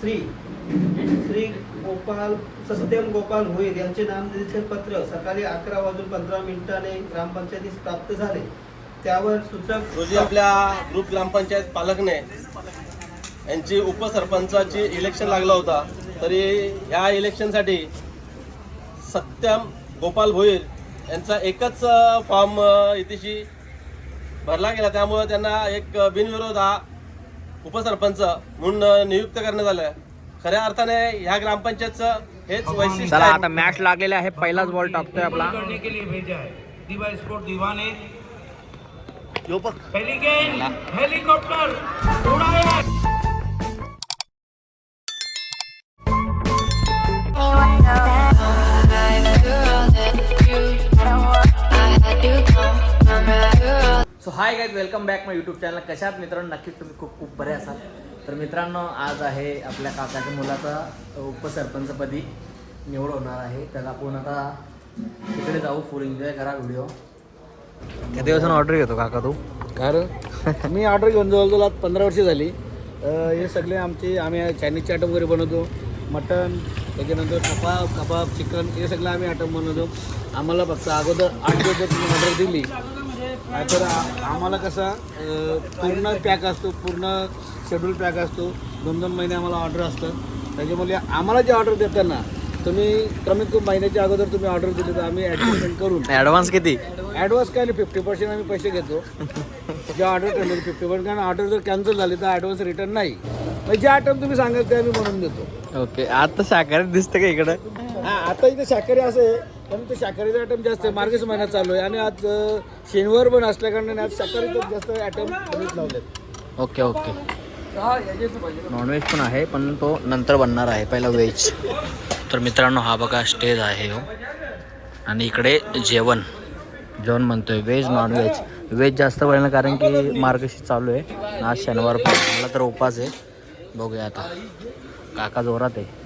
श्री श्री गोपाल सत्यम गोपाल भोईर यांचे नामनिर्देशन पत्र सकाळी अकरा वाजून पंधरा मिनिटाने ग्रामपंचायतीस प्राप्त झाले. त्यावर सूचक रोजी आपल्या ग्रुप ग्रामपंचायत पालकने यांची उपसरपंचाची इलेक्शन लागला होता. तरी ह्या इलेक्शनसाठी सत्यम गोपाल भोईर यांचा एकच फॉर्म इतिशी भरला गेला. त्यामुळे त्यांना एक बिनविरोध हा उपसरपंच म्हणून नियुक्त करण्यात आलं. खऱ्या अर्थाने ह्या ग्रामपंचायतचं हेच वैशिष्ट्य चला आहे. आता मॅच लागलेले आहे पहिलाच बॉल टाकतोय आपला. करने के लिए भेजा है। दीवा स्पोर्ट दीवाने। पहली गेंद हेलीकॉप्टर उड़ाया। So hi guys welcome back my YouTube channel कशात मित्रांनो नक्कीच तुम्ही खूप खूप बरे असाल. तर मित्रांनो आज आहे आपल्या काकाच्या मुलाचा उपसरपंचपदी निवड होणार आहे. तर आपण आता तिकडे जाऊ. फुल एन्जॉय करा व्हिडिओ किती दिवसानं ऑर्डर घेतो काका तू. कारण मी ऑर्डर घेऊन जवळजवळ आज पंधरा वर्षे झाली. हे सगळे आमचे आम्ही चायनीजचे आयटम वगैरे बनवतो. मटन त्याच्यानंतर कबाब कबाब चिकन हे सगळं आम्ही आयटम बनवतो. आम्हाला फक्त अगोदर आठ दिवस तुम्ही ऑर्डर दिली. तर आम्हाला कसा पूर्ण पॅक असतो पूर्ण शेड्यूल पॅक असतो. दोन दोन महिने आम्हाला ऑर्डर असतं. त्याच्यामुळे आम्हाला जे ऑर्डर देताना तुम्ही कमीत कमी महिन्याच्या अगोदर तुम्ही ऑर्डर दिली तर आम्ही ॲडजस्टमेंट करून. ॲडव्हान्स किती? ॲडव्हान्स काय नाही फिफ्टी पर्सेंट आम्ही पैसे घेतो. जे ऑर्डर ठरले फिफ्टी पर्सेंट कारण ऑर्डर जर कॅन्सल झाली तर ॲडव्हान्स रिटर्न नाही. मग जे आयटम तुम्ही सांगाल ते आम्ही बनवून देतो. ओके आता शाकाहारी दिसतं का इकडं? हा आता इथे शाकाहारी असं आहे पण ते शाकाहारीचा आयटम जास्त आहे. मार्गच महिन्यात चालू आहे. आणि आज अं, शनिवार पण असल्या कारणाने आज शाकाहारीचे जास्त आयटम कमीच लावलेत. Okay okay. नॉनव्हेज पण आहे पण तो नंतर बनणार आहे पहिला व्हेज तर मित्रांनो हा बघा स्टेज आहे हो. आणि इकडे जेवण. जेवण म्हणतोय व्हेज नॉनव्हेज व्हेज जास्त बनलं कारण की मार्गशी चालू आहे. आज शनिवार पण. मला तर उपास आहे. बघूया आता. काका जोरात आहे.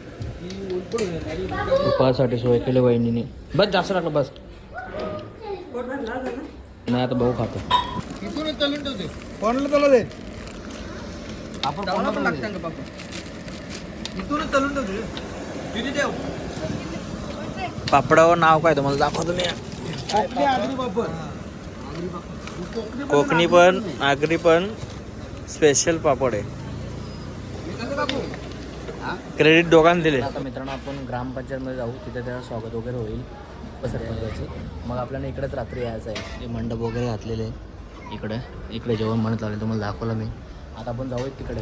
उपासाठी सोय केली वहिनीने. बस जास्त लागलं बस. नाही आता भाऊ खातो. इथूनच कोणाला त्याला दे? आपण इथूनच चालून ठेवते पापडावर नाव काय तुम्हाला दाखवतो मी. कोकणी पण आगरी पण स्पेशल पापड आहे. क्रेडिट दोघांना दिले. आता मित्रांनो आपण ग्रामपंचायतमध्ये जाऊ. तिथे त्याला स्वागत वगैरे होईल. सरपंचाचे मग आपल्याला इकडेच रात्री यायचं आहे. ते मंडप वगैरे घातलेले आहे. इकडे. इकडे जेवण म्हणत लागले तुम्हाला दाखवलं मी. आता आपण जाऊ तिकडे.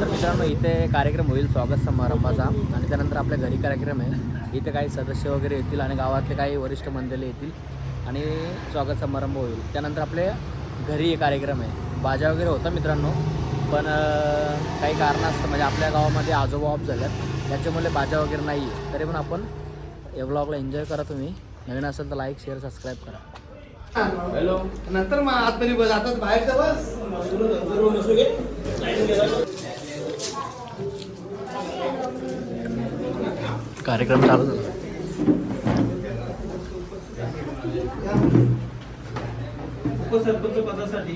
तर मित्रांनो इथे कार्यक्रम होईल स्वागत समारंभाचा. आणि त्यानंतर आपल्या घरी कार्यक्रम आहे. इथे काही सदस्य वगैरे येतील आणि गावातले काही वरिष्ठ मंडळी येतील. आणि स्वागत समारंभ होईल. त्यानंतर आपले घरी एक कार्यक्रम आहे. बाजा वगैरे होता मित्रांनो पण काही कारणास्तव म्हणजे आपल्या गावामध्ये आजोबा ऑफ झाल्यात. त्याच्यामुळे बाजा वगैरे नाही आहे तरी पण आपण या ब्लॉगला एन्जॉय करा तुम्ही. नवीन असेल तर लाईक शेअर सबस्क्राईब करा. नंतर मग आतमध्ये बस आता बाहेरचा बस. कार्यक्रम चालू झाला. उपसरपंच पदासाठी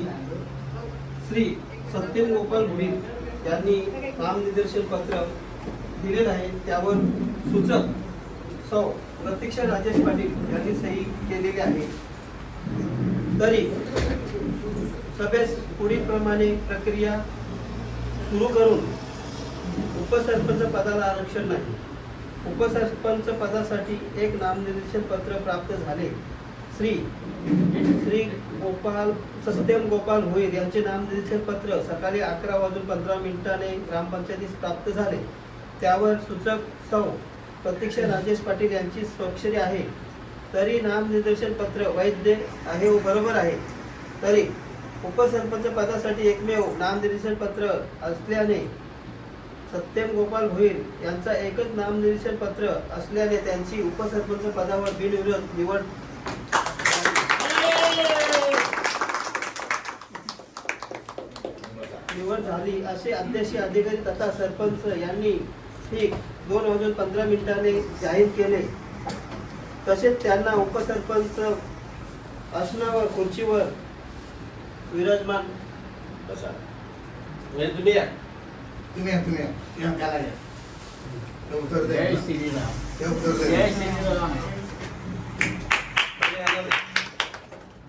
श्री सत्यम गोपाल भुईर यांनी नामनिर्देशन पत्र दिलेलं आहे. त्यावर सूचक सौ प्रतीक्षा राजेश पाटील यांनी सही केलेली आहे. तरी सभेस पुढील प्रमाणे प्रक्रिया सुरू करून उपसरपंच पदाला आरक्षण नाही. उपसरपंच पदासाठी एक नामनिर्देशन पत्र प्राप्त झाले. श्री श्री गोपाल सत्यम गोपाल भोईर यांचे नामनिर्देशन पत्र सकाळी अकरा वाजून पंधरा मिनिटाने ग्रामपंचायतीस प्राप्त झाले. त्यावर सूचक सौ प्रतीक्षा राजेश पाटील यांची स्वाक्षरी आहे. तरी नामनिर्देशन पत्र वैध आहे व बरोबर आहे. तरी उपसरपंच पदासाठी एकमेव नामनिर्देशन पत्र असल्याने सत्यम गोपाल भोईर यांचा एकच नामनिर्देशन पत्र असल्याने त्यांची उपसरपंच पदावर बिनविरोध निवड निवड झाली असे अध्यक्ष अधिकारी तथा सरपंच यांनी ठीक दोन वाजून पंधरा मिनिटांनी जाहीर केले तसेच त्यांना उपसरपंच आसनावर खुर्चीवर विराजमान म्हणजे तुम्ही या तुम्ही या, तुम्ही या. या, त्याला या. ते उत्तर दे. ते उत्तर दे.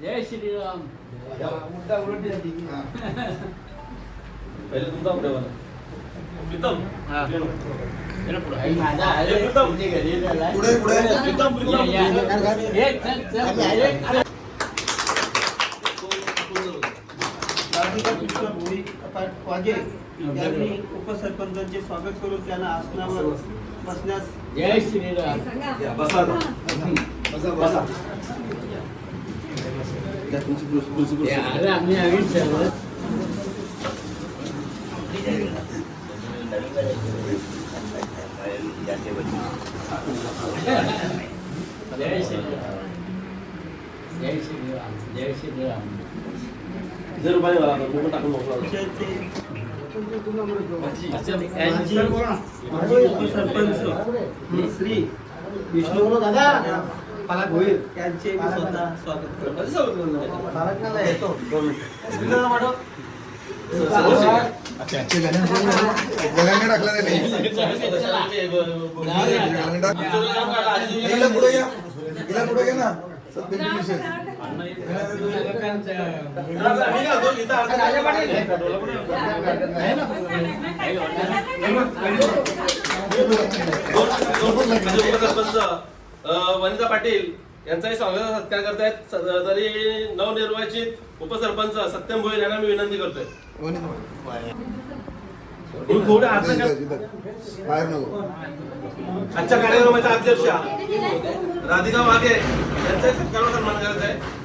जय श्रीराम. हा. पहिले तुमचा पुढे. बोला प्रीतम. पुढे पुढे. प्रीतम प्रीतम. राधिका कृष्ण भोई वाघे यांनी उपसरपंचांचे स्वागत करून त्यांना आसनावर बसण्यास जय श्रीराम. बसा. बसा बसा. या, तुमची तुळशी- तुळशी पुस्तक. आम्ही आम्ही सर्व जय श्रीराम जय श्रीराम जय श्रीराम जर रुपये मला आता, मी पण टाकून मोकळा होतो. पक्षाचे अच्छा, माजी माजी उपसरपंच श्री विष्णू पालक भोईर यांचे मी स्वतः स्वागत करतो? पालकनाला येतो दोन टाकलं नाही पुढे पुढे घे ना वनिता पाटील यांचाही स्वागत सत्कार करतायत. तरी नवनिर्वाचित उपसरपंच सत्यम भोईर यांना मी विनंती करतोय. थोडे आजच्या कार्यक्रमाच्या अध्यक्षा राधिका वाघे यांचाही सत्कार सन्मान करायचा आहे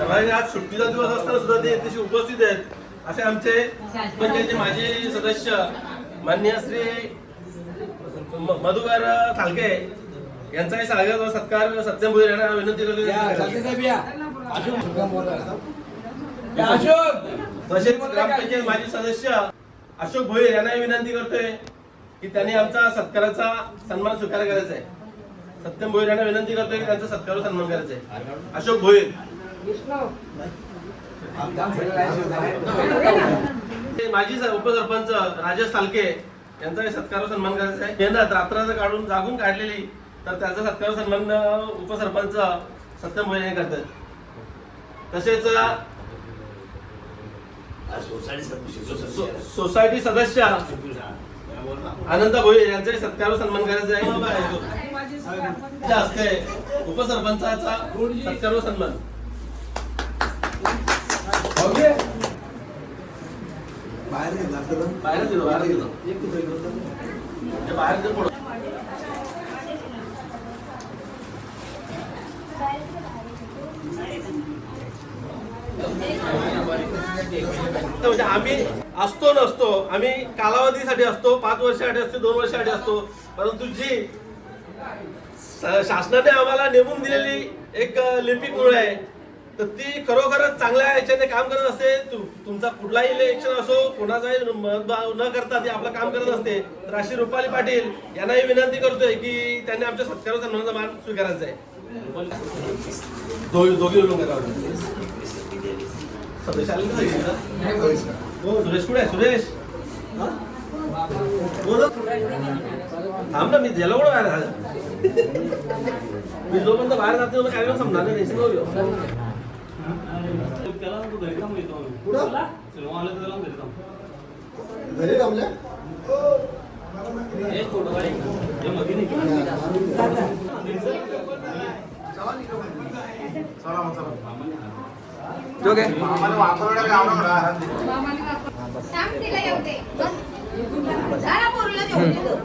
सर्वांनी आज सुट्टीचा दिवस असताना सुद्धा ते इथे उपस्थित आहेत. असे आमचे पंचायतचे माजी सदस्य माननीय श्री मधुकर थालके यांचाही स्वागत व सत्कार सत्यम भुईर यांना विनंती करतो. तसेच ग्रामपंचायत माजी सदस्य अशोक भोईर यांनाही विनंती करतोय की त्यांनी आमचा सत्काराचा सन्मान स्वीकार करायचा आहे. सत्यम भोईर यांना विनंती करतोय की त्यांचा सत्काराचा सन्मान करायचा आहे. अशोक भोईर. माजी उपसरपंच राजेश सालके यांचाही सत्कार सन्मान करायचा आहे. मेहनत रात्र काढून जागून काढलेली तर त्याचा सत्कार सन्मान उपसरपंच सत्यम भोईर यांनी करतात. तसेच सोसायटी सदस्य आनंद भोईर यांचाही सत्कार सन्मान करायचा आहे. उपसरपंचाचा सत्कार सन्मान. बाहेर घेतला तर बाहेर गेलो बाहेर गेलो ते बाहेर गेलो पुढं. म्हणजे आम्ही असतो नसतो. आम्ही कालावधीसाठी असतो पाच वर्षासाठी असतो दोन वर्षासाठी असतो. परंतु जी शासनाने आम्हाला नेमून दिलेली एक लिपिक मुळ आहे तर ती खरोखरच चांगल्या याच्याने काम करत असते. तुमचा कुठलाही इलेक्शन असो कोणाचाही मतभाव न करता ती आपलं काम करत असते. तर अशी रुपाली पाटील यांनाही विनंती करतोय की त्यांनी आमच्या सत्कार सन्मानाचा मान स्वीकारायचा आहे दोघी सदस्य आले? हो सुरेश कुठे आहे? सुरेश. थांब ना मी ज्याला कुठं बाहेर झालं मी जोपर्यंत बाहेर जाते होईल. घरी थांबल्या सांग तिला येऊ दे. बस. जरा पोरीला येऊ दे गं.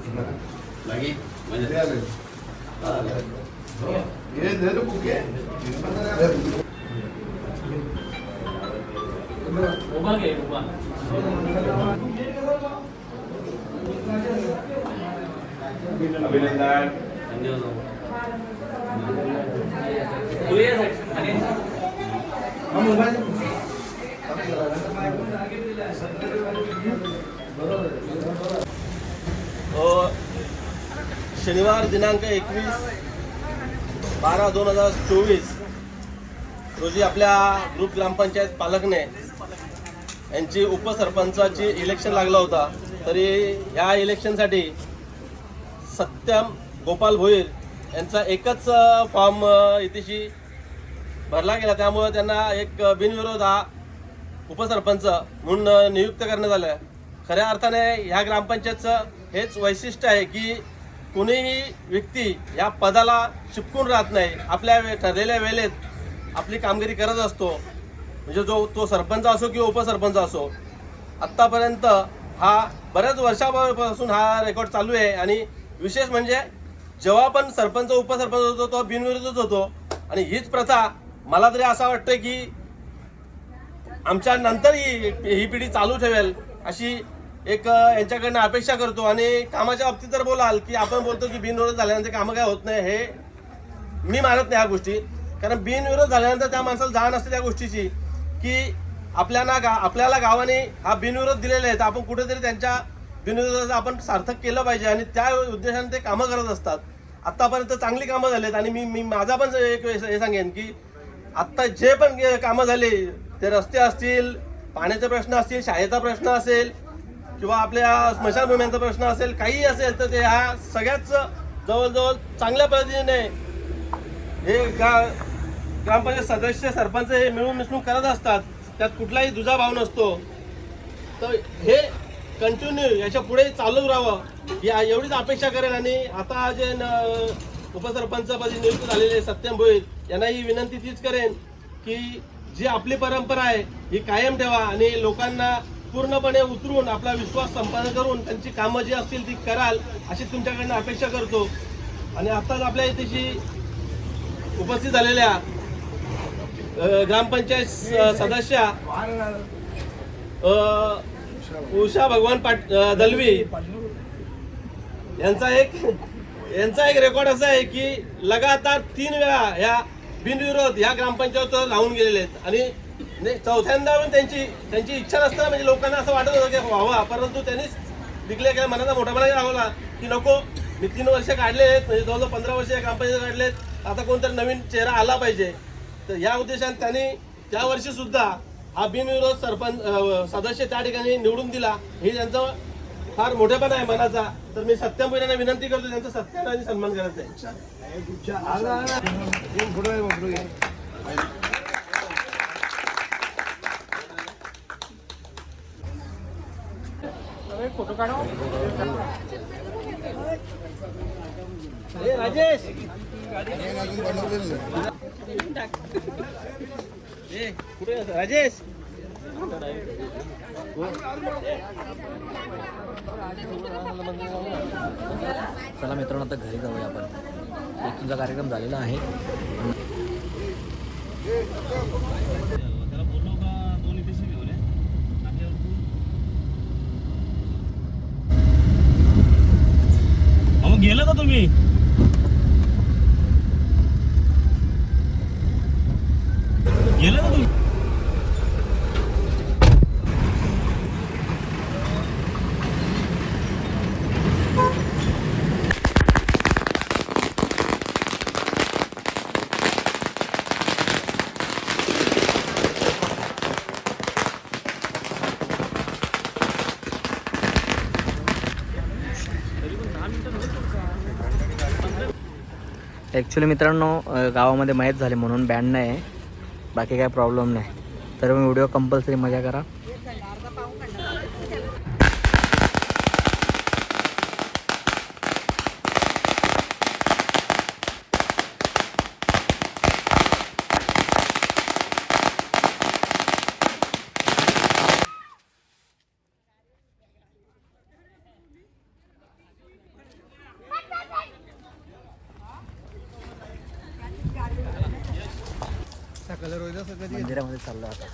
इकडे बघा ताई, गुच्छा नाही का? इकडे बघा हम्म. तानाजीराव नमस्कार काय बोलता बाकी हे दे रे बुके अभिनंदन अ, शनिवार दिनांक एकवीस बारा दोन हजार चोवीस रोजी आपल्या ग्रुप ग्रामपंचायत पालकने यांची उपसरपंचाची इलेक्शन लागला होता. तरी ह्या इलेक्शनसाठी सत्यम गोपाल भोईर यांचा एकच फॉर्म इतिशी भरला गेला. त्यामुळे त्यांना एक बिनविरोध हा उपसरपंच म्हणून नियुक्त करण्यात आलं. खऱ्या अर्थाने ह्या ग्रामपंचायतचं हेच वैशिष्ट्य आहे की कोणीही व्यक्ती या पदाला चिपकून राहत नाही. आपल्या वे- ठरलेल्या वेळेत आपली कामगिरी करत असतो. म्हणजे जो तो सरपंच असो किंवा उपसरपंच असो. आत्तापर्यंत हा बऱ्याच वर्षापासून हा रेकॉर्ड चालू आहे आणि विशेष म्हणजे जेव्हा पण सरपंच उपसरपंच होतो तो बिनविरोधच होतो. आणि हीच प्रथा मला तरी असं वाटतं की आमच्या नंतर ही ही पिढी चालू ठेवेल अशी एक यांच्याकडनं अपेक्षा करतो आणि कामाच्या बाबतीत जर बोलाल की आपण बोलतो की बिनविरोध झाल्यानंतर कामं काय होत नाही हे मी मानत नाही ह्या गोष्टी. कारण बिनविरोध झाल्यानंतर त्या माणसाला जाण असते त्या गोष्टीची की आपल्याला गा आपल्याला गावाने हा बिनविरोध दिलेला आहे तर आपण कुठेतरी त्यांच्या बिनविरोधाचं आपण सार्थक केलं पाहिजे आणि त्या उद्देशाने ते कामं करत असतात. आत्तापर्यंत चांगली कामं झालीत आणि मी मी माझा पण एक हे सांगेन की आत्ता जे पण कामं झाले ते रस्ते असतील पाण्याचे प्रश्न असतील शाळेचा प्रश्न असेल किंवा आपल्या स्मशानभूम्यांचा प्रश्न असेल काही असेल तर ते ह्या सगळ्याच जवळजवळ चांगल्या पद्धतीने हे गा ग्रामपंचायत सदस्य सरपंच हे मिळून मिसळून करत असतात. त्यात कुठलाही दुजाभाव नसतो. तर हे कंटिन्यू याच्यापुढे चालू राहावं या एवढीच अपेक्षा करेन आणि आता जे न- उपसरपंचपदी नियुक्त झालेले सत्यम भोईर यांना ही विनंती तीच करेन की जी आपली परंपरा आहे ही कायम ठेवा. आणि लोकांना पूर्णपणे उतरून आपला विश्वास संपादन करून त्यांची कामं जी असतील ती कराल अशी तुमच्याकडनं अपेक्षा करतो. आणि आत्ताच आपल्या इथेशी उपस्थित झालेल्या ग्रामपंचायत स- सदस्या उषा भगवान पाट दलवी. यांचा एक यांचा एक रेकॉर्ड असा आहे की लगातार तीन वेळा ह्या बिनविरोध ह्या ग्रामपंचायतीवर लावून गेलेले आहेत. आणि नाही चौथ्यांदा पण त्यांची त्यांची इच्छा नसताना म्हणजे लोकांना असं वाटत होतं की व्हावा. परंतु त्यांनीच डिक्लेअर केला मनाचा मोठापणा राहला की नको मी तीन वर्ष काढले आहेत म्हणजे जवळजवळ पंधरा वर्ष या ग्रामपंचायत काढलेत. आता कोणतरी नवीन चेहरा आला पाहिजे. तर या उद्देशाने त्यांनी त्या वर्षी सुद्धा हा बिनविरोध सरपंच सदस्य त्या ठिकाणी निवडून दिला. हे त्यांचं फार मोठेपणा आहे मनाचा. तर मी सत्यम यांना विनंती करतो त्यांचा सत्यान सन्मान करायचा आहे. ए, राजेश कुठे? राजेश? चला मित्रांनो आता घरी जाऊया आपण. एक तुमचा कार्यक्रम झालेला आहे. गेलं ॲक्च्युली मित्रांनो गावामध्ये माहीत झाले म्हणून बँड नाही आहे. बाकी काय प्रॉब्लेम नाही. तर मी व्हिडिओ कंपल्सरी मजा करा. मंदिरामध्ये चाललो आता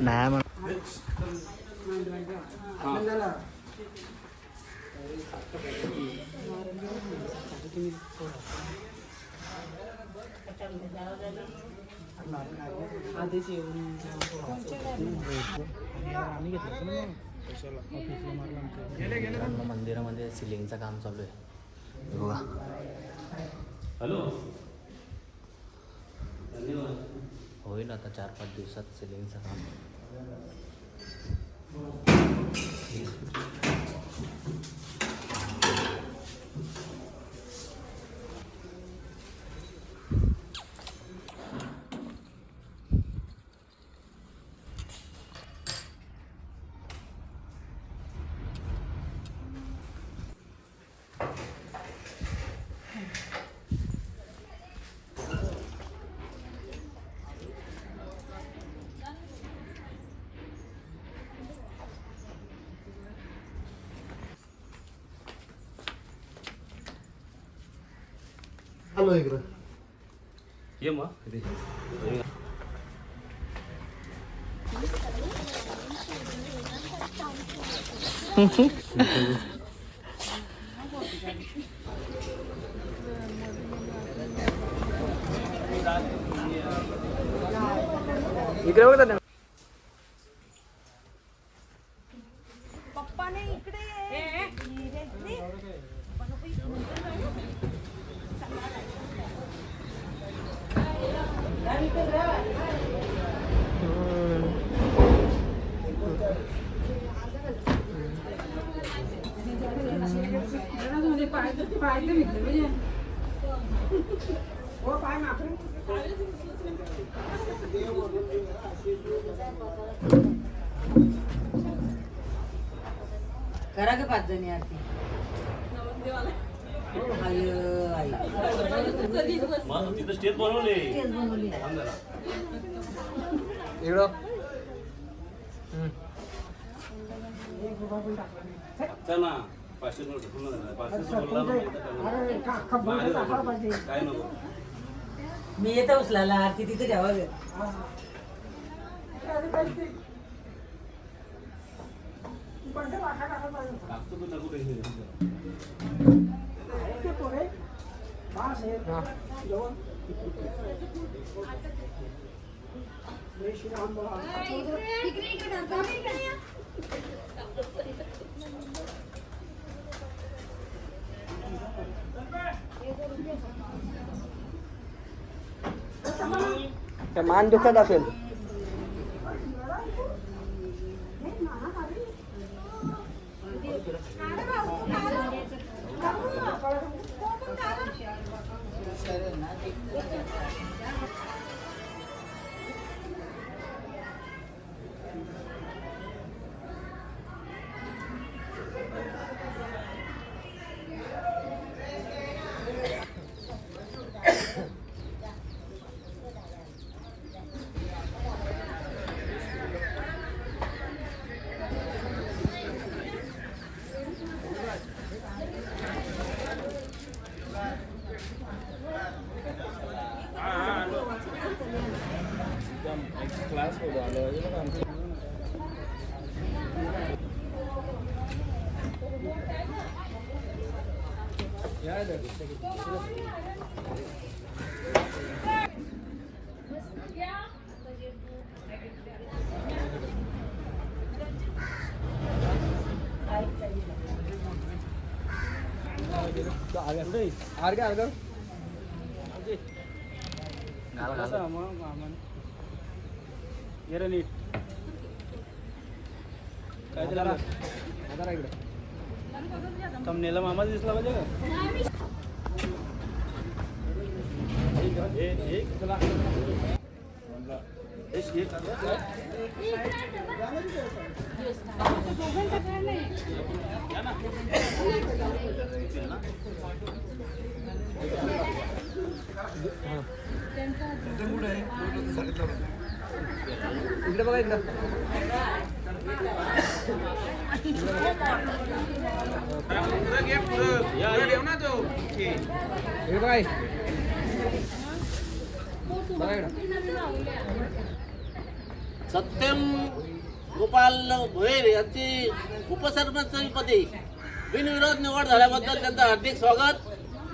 नाही म्हण मंदिरामध्ये सिलिंगचं काम चालू आहे. बघा. हॅलो. होईल आता चार पाच दिवसात सिलिंगचं काम. आलो इकडं ये मग इकडे बघ दादा. पप्पाने इकडे ये. करा का पाच जणी आरती. मग तिथं स्टेज बनवले. इकडं त्यांना पाचशे नोट पाचशे बोलला काय नको. मी येतो उचलायला आरती तिथे ठेवा ग. टाकतो तू टाकू दे. इकडे आर काय आर गेलं नीट काय त्याला आता इकडे तमनेला मामा दिसला पाहिजे का एक चला एक असतील ना? इकडे बघा इकडं. इकडे बघा बघा इकडं. सत्यम गोपाल भोयर यांची उपसरपंच पदे बिनविरोध निवड झाल्याबद्दल त्यांचं हार्दिक स्वागत.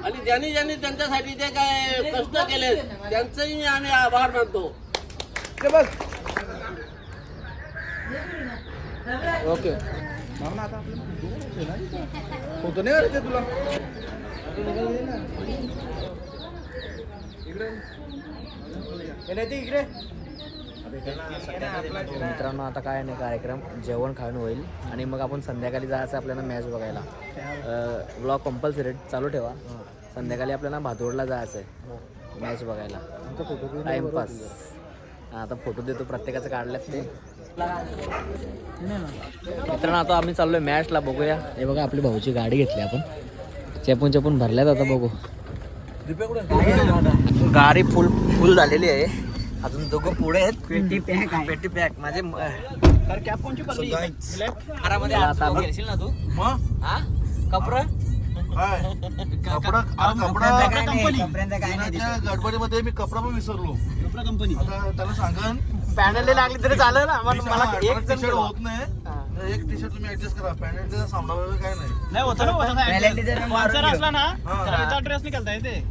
आणि ज्यांनी ज्यांनी त्यांच्यासाठी जे काय कष्ट केले त्यांचंही आम्ही आभार मानतो. ओके. होतो नाही ते तुला? मित्रांनो आता काय नाही कार्यक्रम जेवण खाणं होईल. आणि मग आपण संध्याकाळी जायचं आपल्याला मॅच बघायला. ब्लॉग कंपल्सरी चालू ठेवा. संध्याकाळी आपल्याला भातोडला जायचं आहे मॅच बघायला टाइमपास आता फोटो देतो प्रत्येकाचं काढल्यात ते. मित्रांनो आता आम्ही चाललोय मॅचला बघूया. हे बघा आपली भाऊची गाडी घेतली आपण. चेपून चेपून भरल्यात आता बघू. गाडी फुल फुल झालेली आहे. अजून दोघं पुढे आहेत. पेटी पॅक पेटी पॅक. माझे घरामध्ये आता आम्ही- घेशील ना तू? हा? कपडा? कपडा गडबडीमध्ये मी कपडा पण विसरलो. कपडा कंपनी आता त्याला सांगन. पॅनल लागली तरी चालेल ना मला मला एक टी शर्ट होत नाही. एक टी शर्ट तुम्ही ऍडजस्ट करा. पॅन्ट सामना वगैरे काय नाही. नाही होतं ना असला ना ड्रेस निघालता येते.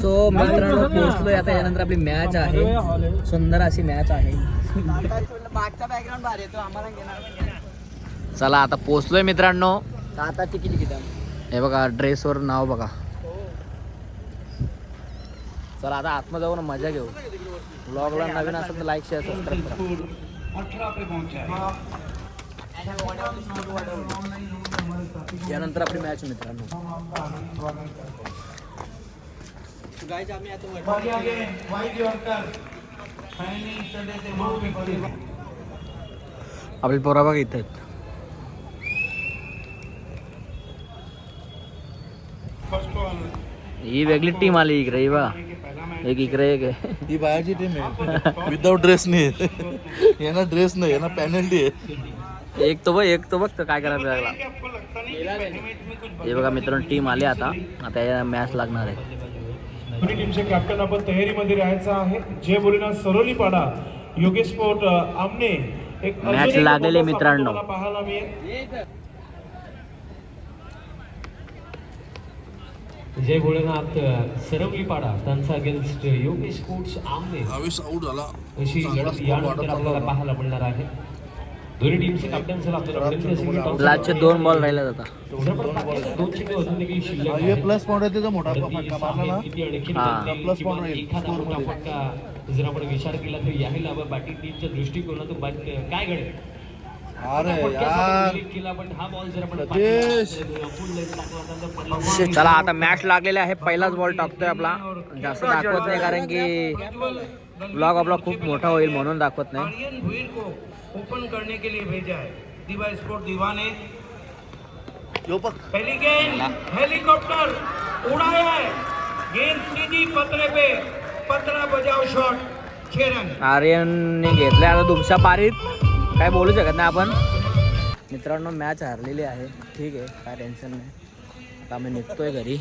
सो मित्रांनो पोहोचलोय. आता यानंतर आपली मॅच आहे. सुंदर अशी मॅच आहे. चला आता पोहोचलोय मित्रांनो. आता तिकीट किती हे बघा ड्रेसवर नाव बघा. चला आता आतमध्ये जाऊन मजा घेऊ. ब्लॉगला नवीन असेल तर लाईक शेअर सबस्क्राईब करा. यानंतर आपली मॅच मित्रांनो. आपली पोरा बघा इथे. आहेत. ही वेगळी टीम आली इकडे ही बघा. एक इकडे एक आहे. ही बाहेरची टीम आहे. विदाऊट ड्रेस नाही. यांना ड्रेस नाही यांना पॅनल्टी आहे. एक तो बघ एक तो बघ तो काय करायला लागला हे बघा मित्रांनो टीम आली आता. आता या मॅच लागणार आहे. दोन्ही टीमचे कॅप्टन आपण तयारीमध्ये राहायचं आहे. जय बोलीना सरोली पाडा योगेश स्पोर्ट आमने एक मॅच लागलेली मित्रांनो. पाहायला मिळेल. जय भोलेनाथ सरवली पाडा त्यांचा अगेन्स्ट योगेश स्पोर्ट्स आमने. आवेश आऊट झाला. अशी लढत यानंतर आपल्याला. पाहायला मिळणार आहे. दोन्ही टीमचे कॅप्टन सर आपल्याला लास्टचे दोन बॉल राहिले अजून देखील शिल्लक आहेत. प्लस पॉईंट आहे त्याचा मोठा फटका मारला ना. हा. राहील. एखादा. फटका जर आपण विचार केला तर याही लाभ बॅटिंग टीमच्या दृष्टिकोनातून काय घडेल? हा चला आता मॅच लागलेले आहे. पहिलाच बॉल टाकतोय आपला. जास्त दाखवत नाही कारण की ब्लॉग आपला खूप मोठा होईल म्हणून दाखवत नाही. ओपन करने के लिए भेजा है। दिवा स्पोर्ट बघ पहली गेंद हेलीकॉप्टर उड़ाया है। गेंद सीधी पतरे पे। पतरा बजाओ शॉट रन। आर्यनने घेतलाय आता तुमच्या पारीत। काय बोलू शकत नाही आपण. मित्रांनो मॅच हारलेली आहे. ठीक आहे काय टेन्शन नाही. आता आम्ही निघतोय घरी.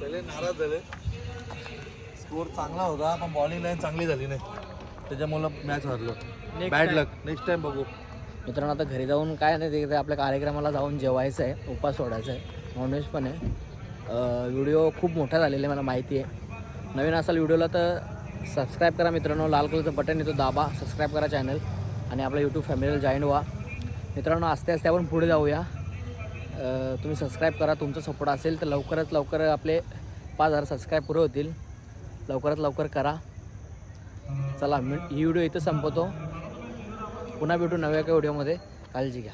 पहिले नाराज झाले. स्कोर चांगला होता पण बॉलिंग लाईन चांगली झाली नाही. त्याच्यामुळं मॅच हरलो. बॅड लक नेक्स्ट टाइम बघू. मित्रांनो आता घरी जाऊन काय नाही तिकडे आपल्या कार्यक्रमाला जाऊन जेवायचं आहे उपास सोडायचा आहे नॉनव्हेज पण आहे. व्हिडिओ खूप मोठा झालेला आहे मला माहिती आहे. नवीन असाल व्हिडिओला तर सबस्क्राईब करा मित्रांनो लाल कलरचं बटन येतो दाबा सबस्क्राईब करा चॅनल आणि आपल्या यूट्यूब फॅमिलीला जॉईन व्हा. मित्रांनो आस्ते आस्ते आपण पुढे जाऊया. अ, तुम्ही सबस्क्राईब करा तुमचा सपोर्ट असेल तर लवकरात लवकर आपले पाच हजार सबस्क्राईब पुरे होतील. लवकरात लवकर करा. चला मी ही व्हिडिओ इथं संपवतो. पुन्हा भेटू नव्या एका व्हिडिओमध्ये काळजी घ्या.